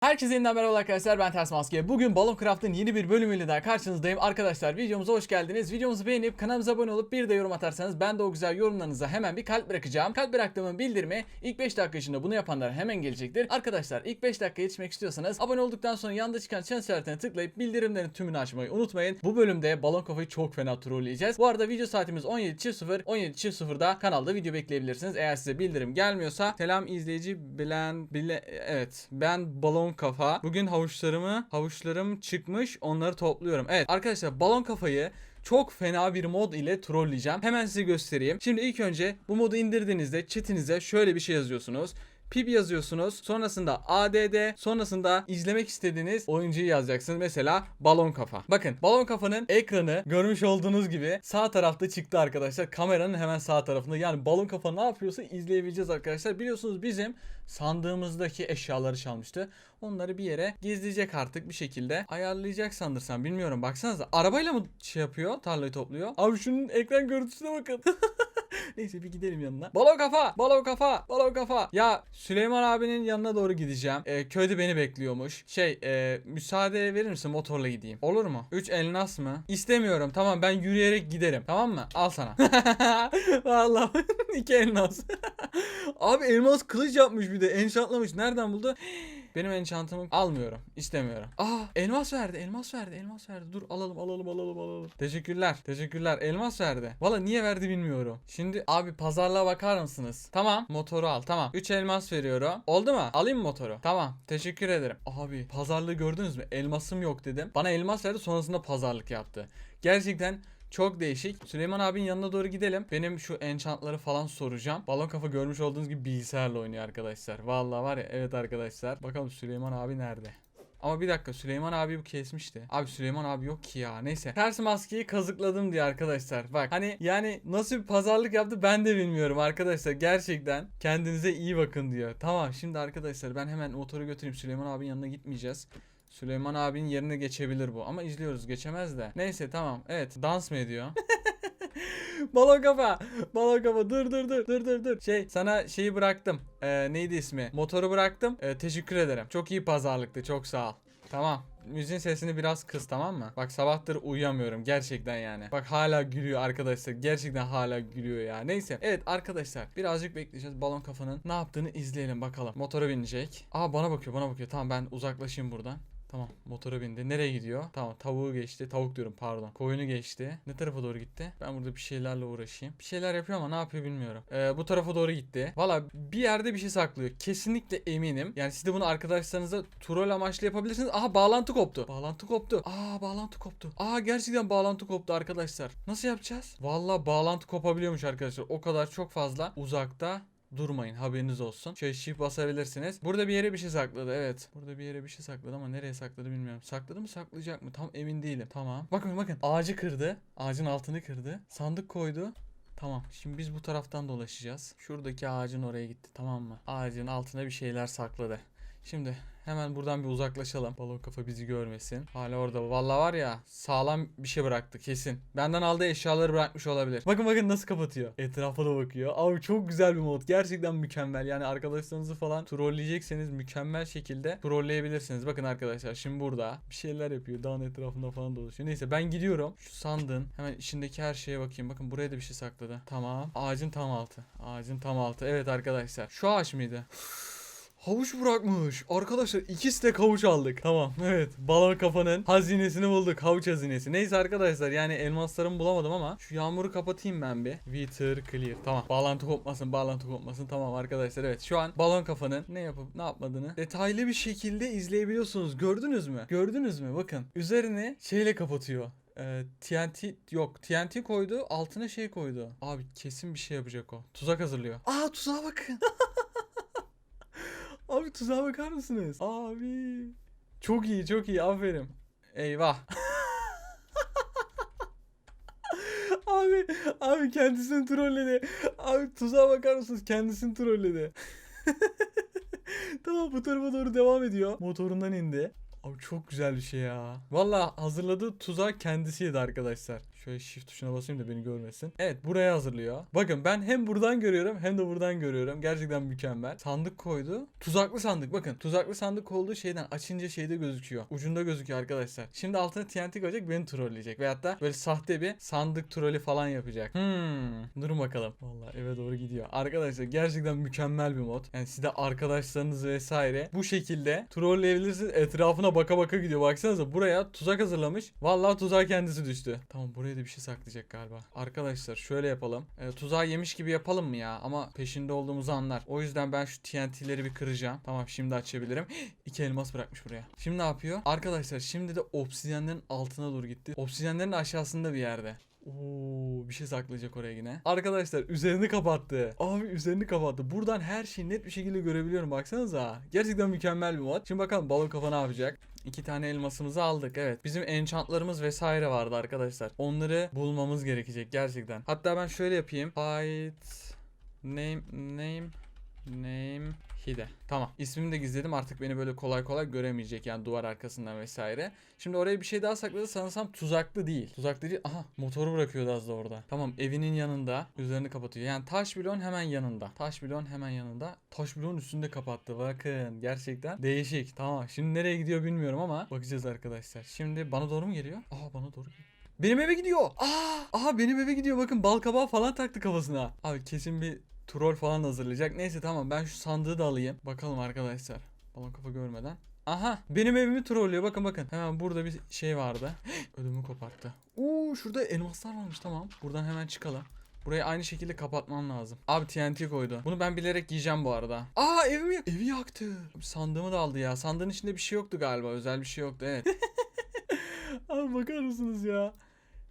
Herkese yeniden merhaba arkadaşlar ben Ters Maske. Bugün Balon Craft'ın yeni bir bölümüyle daha karşınızdayım. Arkadaşlar videomuza hoş geldiniz. Videomuzu beğenip kanalımıza abone olup bir de yorum atarsanız ben de o güzel yorumlarınıza hemen bir kalp bırakacağım. Kalp bıraktığımın bildirimi ilk 5 dakika içinde bunu yapanlara hemen gelecektir. Arkadaşlar ilk 5 dakika yetişmek istiyorsanız abone olduktan sonra yanında çıkan çan işaretine tıklayıp bildirimlerin tümünü açmayı unutmayın. Bu bölümde Balon Kafayı çok fena trolleyeceğiz. Bu arada video saatimiz 17.00 17.00'da kanalda video bekleyebilirsiniz. Eğer size bildirim gelmiyorsa selam izleyici bilen bile evet ben balon kafa. Bugün havuçlarımı havuçlarım çıkmış onları topluyorum. Evet arkadaşlar balon kafayı çok fena bir mod ile trolleyeceğim. Hemen size göstereyim. Şimdi ilk önce bu modu indirdiğinizde chatinize şöyle bir şey yazıyorsunuz. Pip yazıyorsunuz. Sonrasında ADD. Sonrasında izlemek istediğiniz oyuncuyu yazacaksınız. Mesela balon kafa. Bakın balon kafanın ekranı görmüş olduğunuz gibi sağ tarafta çıktı arkadaşlar. Kameranın hemen sağ tarafında. Yani balon kafa ne yapıyorsa izleyebileceğiz arkadaşlar. Biliyorsunuz bizim sandığımızdaki eşyaları çalmıştı. Onları bir yere gizleyecek artık bir şekilde. Ayarlayacak sandırsam bilmiyorum. Baksanıza arabayla mı şey yapıyor? Tarlayı topluyor. Abi şunun ekran görüntüsüne bakın. Neyse bir gidelim yanına. Balon kafa, balon kafa, balon kafa. Ya Süleyman abinin yanına doğru gideceğim. Ee, köyde beni bekliyormuş. Şey, e, müsaade verir misin motorla gideyim? Olur mu? 3 elmas mı? İstemiyorum. Tamam ben yürüyerek giderim. Tamam mı? Al sana. Vallahi iki elmas. Abi elmas kılıç yapmış bir de. Enchantlamış. Nereden buldu? Benim enchantımı almıyorum. İstemiyorum. Aa elmas verdi. Elmas verdi. Elmas verdi. Dur alalım alalım alalım alalım. Teşekkürler. Teşekkürler. Elmas verdi. Valla niye verdi bilmiyorum. Şimdi abi pazarlığa bakar mısınız? Tamam. Motoru al. Tamam. 3 elmas veriyorum. Oldu mu? Alayım motoru? Tamam. Teşekkür ederim. Abi pazarlığı gördünüz mü? Elmasım yok dedim. Bana elmas verdi sonrasında pazarlık yaptı. Gerçekten çok değişik. Süleyman abinin yanına doğru gidelim. Benim şu enchantları falan soracağım. Balon kafa görmüş olduğunuz gibi bilgisayarla oynuyor arkadaşlar. Vallahi var ya evet arkadaşlar. Bakalım Süleyman abi nerede? Ama bir dakika Süleyman abi bu kesmişti. Abi Süleyman abi yok ki ya. Neyse. Ters maskeyi kazıkladım diye arkadaşlar. Bak hani yani nasıl bir pazarlık yaptı ben de bilmiyorum arkadaşlar. Gerçekten kendinize iyi bakın diyor. Tamam şimdi arkadaşlar ben hemen motoru götüreyim. Süleyman abinin yanına gitmeyeceğiz. Süleyman abinin yerine geçebilir bu. Ama izliyoruz geçemez de. Neyse tamam. Evet dans mı ediyor? balon kafa. Balon kafa dur dur dur dur dur dur. Şey sana şeyi bıraktım. Ee, neydi ismi? Motoru bıraktım. Ee, teşekkür ederim. Çok iyi pazarlıktı. Çok sağ ol. Tamam. Müziğin sesini biraz kıs tamam mı? Bak sabahtır uyuyamıyorum gerçekten yani. Bak hala gülüyor arkadaşlar. Gerçekten hala gülüyor ya. Neyse. Evet arkadaşlar birazcık bekleyeceğiz. Balon kafanın ne yaptığını izleyelim bakalım. Motora binecek. Aa bana bakıyor bana bakıyor. Tamam ben uzaklaşayım buradan. Tamam motora bindi. Nereye gidiyor? Tamam tavuğu geçti. Tavuk diyorum pardon. Koyunu geçti. Ne tarafa doğru gitti? Ben burada bir şeylerle uğraşayım. Bir şeyler yapıyor ama ne yapıyor bilmiyorum. Ee, bu tarafa doğru gitti. Valla bir yerde bir şey saklıyor. Kesinlikle eminim. Yani siz de bunu arkadaşlarınıza troll amaçlı yapabilirsiniz. Aha bağlantı koptu. Bağlantı koptu. Aa bağlantı koptu. Aa gerçekten bağlantı koptu arkadaşlar. Nasıl yapacağız? Valla bağlantı kopabiliyormuş arkadaşlar. O kadar çok fazla uzakta durmayın haberiniz olsun. Şöyle shift basabilirsiniz. Burada bir yere bir şey sakladı evet. Burada bir yere bir şey sakladı ama nereye sakladı bilmiyorum. Sakladı mı saklayacak mı tam emin değilim. Tamam. Bakın bakın ağacı kırdı. Ağacın altını kırdı. Sandık koydu. Tamam. Şimdi biz bu taraftan dolaşacağız. Şuradaki ağacın oraya gitti. Tamam mı? Ağacın altına bir şeyler sakladı. Şimdi hemen buradan bir uzaklaşalım. Balon kafa bizi görmesin. Hala orada. Vallahi var ya sağlam bir şey bıraktı kesin. Benden aldığı eşyaları bırakmış olabilir. Bakın bakın nasıl kapatıyor. Etrafa da bakıyor. Abi çok güzel bir mod. Gerçekten mükemmel. Yani arkadaşlarınızı falan trolleyecekseniz mükemmel şekilde trolleyebilirsiniz. Bakın arkadaşlar şimdi burada bir şeyler yapıyor. Dağın etrafında falan dolaşıyor. Neyse ben gidiyorum. Şu sandığın hemen içindeki her şeye bakayım. Bakın buraya da bir şey sakladı. Tamam. Ağacın tam altı. Ağacın tam altı. Evet arkadaşlar. Şu ağaç mıydı? Havuç bırakmış. Arkadaşlar ikisi de havuç aldık. Tamam evet. Balon kafanın hazinesini bulduk. Havuç hazinesi. Neyse arkadaşlar yani elmaslarımı bulamadım ama şu yağmuru kapatayım ben bir. Water clear. Tamam. Bağlantı kopmasın. Bağlantı kopmasın. Tamam arkadaşlar evet. Şu an balon kafanın ne yapıp ne yapmadığını detaylı bir şekilde izleyebiliyorsunuz. Gördünüz mü? Gördünüz mü? Bakın. Üzerini şeyle kapatıyor. Ee, TNT yok TNT koydu altına şey koydu. Abi kesin bir şey yapacak o. Tuzak hazırlıyor. Aa tuzağa bakın. Abi tuzağa bakar mısınız? Abi. Çok iyi çok iyi aferin. Eyvah. abi abi kendisini trolledi. Abi tuzağa bakar mısınız? Kendisini trolledi. tamam bu tarafa doğru devam ediyor. Motorundan indi. Abi çok güzel bir şey ya. Valla hazırladığı tuzak kendisiydi arkadaşlar. Şöyle shift tuşuna basayım da beni görmesin. Evet buraya hazırlıyor. Bakın ben hem buradan görüyorum hem de buradan görüyorum. Gerçekten mükemmel. Sandık koydu. Tuzaklı sandık bakın. Tuzaklı sandık olduğu şeyden açınca şeyde gözüküyor. Ucunda gözüküyor arkadaşlar. Şimdi altına TNT koyacak beni trolleyecek. Veyahut da böyle sahte bir sandık trolü falan yapacak. Hmm. Durun bakalım. Vallahi eve doğru gidiyor. Arkadaşlar gerçekten mükemmel bir mod. Yani siz de arkadaşlarınız vesaire bu şekilde trolleyebilirsiniz. Etrafına baka baka gidiyor. Baksanıza buraya tuzak hazırlamış. Vallahi tuzağa kendisi düştü. Tamam buraya da bir şey saklayacak galiba. Arkadaşlar şöyle yapalım. E, tuzağı yemiş gibi yapalım mı ya? Ama peşinde olduğumuzu anlar. O yüzden ben şu TNT'leri bir kıracağım. Tamam şimdi açabilirim. İki elmas bırakmış buraya. Şimdi ne yapıyor? Arkadaşlar şimdi de obsidyenlerin altına doğru gitti. Obsidyenlerin aşağısında bir yerde. Oo, bir şey saklayacak oraya yine. Arkadaşlar üzerini kapattı. Abi üzerini kapattı. Buradan her şeyi net bir şekilde görebiliyorum baksanıza. Gerçekten mükemmel bir mod. Şimdi bakalım balon kafa ne yapacak? İki tane elmasımızı aldık evet. Bizim enchantlarımız vesaire vardı arkadaşlar. Onları bulmamız gerekecek gerçekten. Hatta ben şöyle yapayım. Fight name name name Hide. Tamam. İsmimi de gizledim. Artık beni böyle kolay kolay göremeyecek yani duvar arkasından vesaire. Şimdi oraya bir şey daha sakladı. Sanırsam tuzaklı değil. Tuzaklı değil. Aha motoru bırakıyordu az da orada. Tamam evinin yanında. Üzerini kapatıyor. Yani taş bloğun hemen yanında. Taş bloğun hemen yanında. Taş bloğun üstünde kapattı. Bakın gerçekten değişik. Tamam. Şimdi nereye gidiyor bilmiyorum ama bakacağız arkadaşlar. Şimdi bana doğru mu geliyor? Aa bana doğru geliyor. Benim eve gidiyor. Aa, aha benim eve gidiyor. Bakın bal kabağı falan taktı kafasına. Abi kesin bir troll falan hazırlayacak. Neyse tamam ben şu sandığı da alayım. Bakalım arkadaşlar. Balon kafa görmeden. Aha benim evimi trollüyor bakın bakın. Hemen burada bir şey vardı. Ödümü koparttı. Oo şurada elmaslar varmış tamam. Buradan hemen çıkalım. Burayı aynı şekilde kapatmam lazım. Abi TNT koydu. Bunu ben bilerek yiyeceğim bu arada. Aa evimi evi yaktı. Abi, sandığımı da aldı ya. Sandığın içinde bir şey yoktu galiba. Özel bir şey yoktu evet. Abi bakar mısınız ya?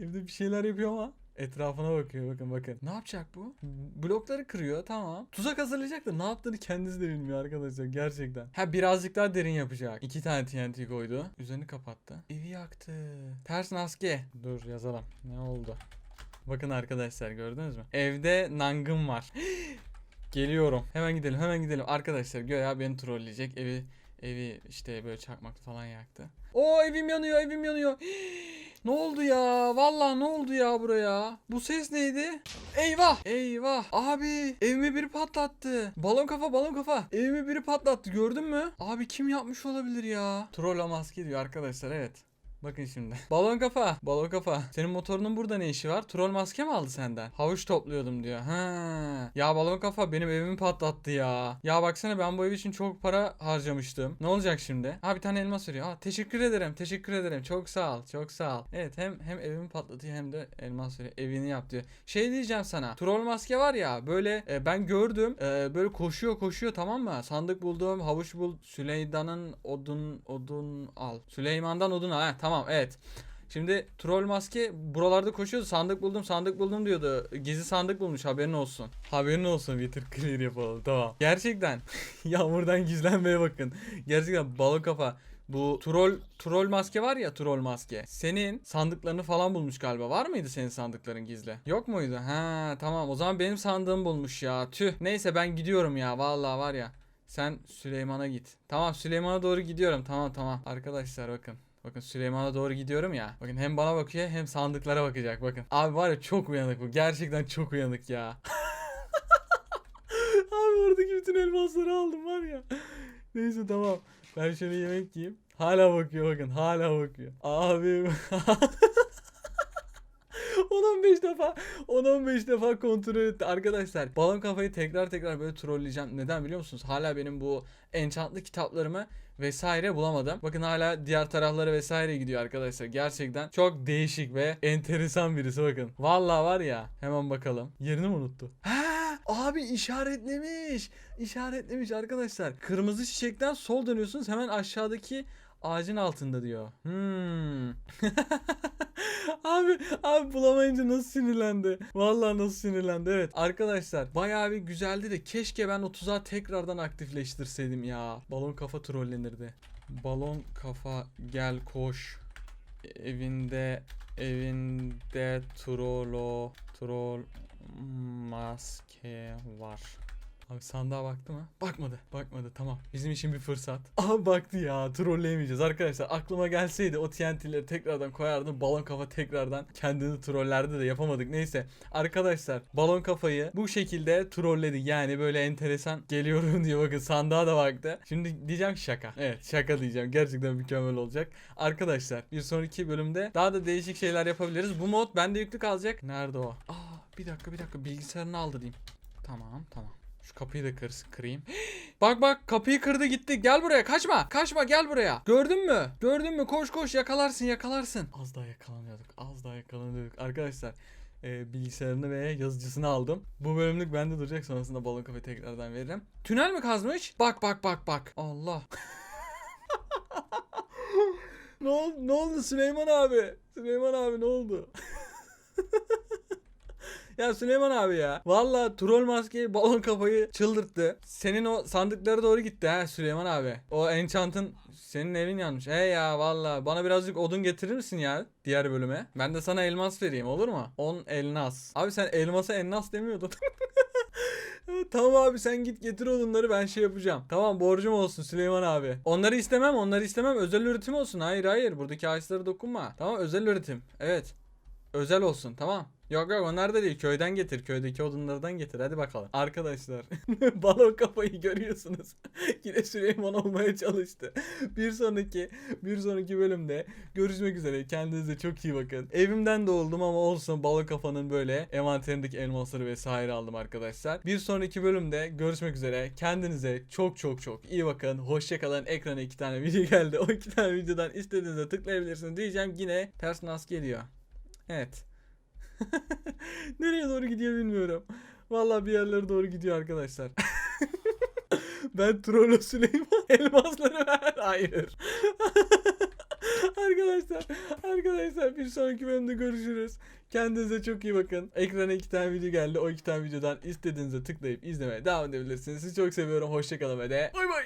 Evde bir şeyler yapıyor ama etrafına bakıyor bakın bakın. Ne yapacak bu? Blokları kırıyor tamam. Tuzak hazırlayacak da ne yaptığını kendisi de bilmiyor arkadaşlar gerçekten. Ha birazcık daha derin yapacak. İki tane TNT koydu. Üzerini kapattı. Evi yaktı. Ters maske. Dur yazalım. Ne oldu? Bakın arkadaşlar gördünüz mü? Evde nangım var. Geliyorum. Hemen gidelim hemen gidelim. Arkadaşlar göya beni trolleyecek. Evi evi işte böyle çakmaklı falan yaktı. O evim yanıyor evim yanıyor. Ne oldu ya? Vallahi ne oldu ya buraya? Bu ses neydi? Eyvah! Eyvah! Abi evimi biri patlattı. Balon kafa balon kafa. Evimi biri patlattı gördün mü? Abi kim yapmış olabilir ya? Troll maske diyor arkadaşlar evet. Bakın şimdi. Balon kafa. Balon kafa. Senin motorunun burada ne işi var? Troll maske mi aldı senden? Havuç topluyordum diyor. Ha. Ya balon kafa benim evimi patlattı ya. Ya baksana ben bu ev için çok para harcamıştım. Ne olacak şimdi? Ha bir tane elmas veriyor. Ha teşekkür ederim. Teşekkür ederim. Çok sağ ol. Çok sağ ol. Evet hem hem evimi patlatıyor hem de elmas veriyor. Evini yap diyor. Şey diyeceğim sana. Troll maske var ya böyle e, ben gördüm. E, böyle koşuyor koşuyor tamam mı? Sandık buldum. Havuç bul. Süleyman'ın odun odun al. Süleyman'dan odun al. Ha, tamam evet. Şimdi troll maske buralarda koşuyordu. Sandık buldum, sandık buldum diyordu. Gizli sandık bulmuş. Haberin olsun. Haberin olsun. Bitir clear yapalım. Tamam. Gerçekten. Yağmurdan gizlenmeye bakın. Gerçekten balon kafa. Bu troll troll maske var ya troll maske. Senin sandıklarını falan bulmuş galiba. Var mıydı senin sandıkların gizli? Yok muydu? Ha tamam. O zaman benim sandığım bulmuş ya. Tüh. Neyse ben gidiyorum ya. Vallahi var ya. Sen Süleyman'a git. Tamam Süleyman'a doğru gidiyorum. Tamam tamam. Arkadaşlar bakın. Bakın Süleyman'a doğru gidiyorum ya. Bakın hem bana bakıyor hem sandıklara bakacak. Bakın. Abi var ya çok uyanık bu. Gerçekten çok uyanık ya. Abi oradaki bütün elmasları aldım var ya. Neyse tamam. Ben şöyle yemek yiyeyim. Hala bakıyor bakın. Hala bakıyor. Abi. 10-15 defa 10-15 defa kontrol etti arkadaşlar. Balon kafayı tekrar tekrar böyle trolleyeceğim. Neden biliyor musunuz? Hala benim bu enchantlı kitaplarımı vesaire bulamadım. Bakın hala diğer taraflara vesaire gidiyor arkadaşlar. Gerçekten çok değişik ve enteresan birisi bakın. Vallahi var ya hemen bakalım. Yerini mi unuttu? Abi işaretlemiş. İşaretlemiş arkadaşlar. Kırmızı çiçekten sol dönüyorsunuz hemen aşağıdaki ağacın altında diyor. Hmm. abi abi bulamayınca nasıl sinirlendi? Vallahi nasıl sinirlendi? Evet arkadaşlar bayağı bir güzeldi de keşke ben o tuzağı tekrardan aktifleştirseydim ya. Balon kafa trollenirdi. Balon kafa gel koş. Evinde evinde trollo troll maske var. Abi sandığa baktı mı? Bakmadı. Bakmadı. Tamam. Bizim için bir fırsat. Aha baktı ya. Trolleyemeyeceğiz arkadaşlar. Aklıma gelseydi o TNT'leri tekrardan koyardım. Balon kafa tekrardan kendini trollerdi de yapamadık. Neyse. Arkadaşlar balon kafayı bu şekilde trolledik. Yani böyle enteresan geliyorum diye bakın sandığa da baktı. Şimdi diyeceğim şaka. Evet şaka diyeceğim. Gerçekten mükemmel olacak. Arkadaşlar bir sonraki bölümde daha da değişik şeyler yapabiliriz. Bu mod bende yüklü kalacak. Nerede o? Aa bir dakika bir dakika bilgisayarını aldırayım. Tamam tamam. Şu kapıyı da kırsın kırayım. bak bak kapıyı kırdı gitti. Gel buraya kaçma. Kaçma gel buraya. Gördün mü? Gördün mü? Koş koş yakalarsın yakalarsın. Az daha yakalanıyorduk. Az daha yakalanıyorduk. Arkadaşlar e, bilgisayarını ve yazıcısını aldım. Bu bölümlük bende duracak. Sonrasında balon kafe tekrardan veririm. Tünel mi kazmış? Bak bak bak bak. Allah. ne oldu? Ne oldu Süleyman abi? Süleyman abi ne oldu? Ya Süleyman abi ya. Valla troll maskeyi balon kafayı çıldırttı. Senin o sandıklara doğru gitti ha Süleyman abi. O enchant'ın senin evin yanmış. He ya valla bana birazcık odun getirir misin ya diğer bölüme? Ben de sana elmas vereyim olur mu? 10 elmas. Abi sen elmasa elmas demiyordun. tamam abi sen git getir odunları ben şey yapacağım. Tamam borcum olsun Süleyman abi. Onları istemem onları istemem özel üretim olsun. Hayır hayır buradaki ağaçlara dokunma. Tamam özel üretim. Evet. Özel olsun tamam. Yok yok onlar da değil köyden getir köydeki odunlardan getir hadi bakalım. Arkadaşlar balon kafayı görüyorsunuz. Yine Süleyman olmaya çalıştı. Bir sonraki bir sonraki bölümde görüşmek üzere kendinize çok iyi bakın. Evimden de oldum ama olsun balon kafanın böyle envanterindeki elmasları vesaire aldım arkadaşlar. Bir sonraki bölümde görüşmek üzere kendinize çok çok çok iyi bakın. Hoşçakalın ekrana iki tane video geldi. O iki tane videodan istediğinizde tıklayabilirsiniz diyeceğim yine ters nas geliyor. Evet. Nereye doğru gidiyor bilmiyorum. Vallahi bir yerlere doğru gidiyor arkadaşlar. ben Trollo Süleyman elmasları ver. Hayır. arkadaşlar, arkadaşlar bir sonraki bölümde görüşürüz. Kendinize çok iyi bakın. Ekrana iki tane video geldi. O iki tane videodan istediğinize tıklayıp izlemeye devam edebilirsiniz. Sizi çok seviyorum. Hoşçakalın ve de bay bay.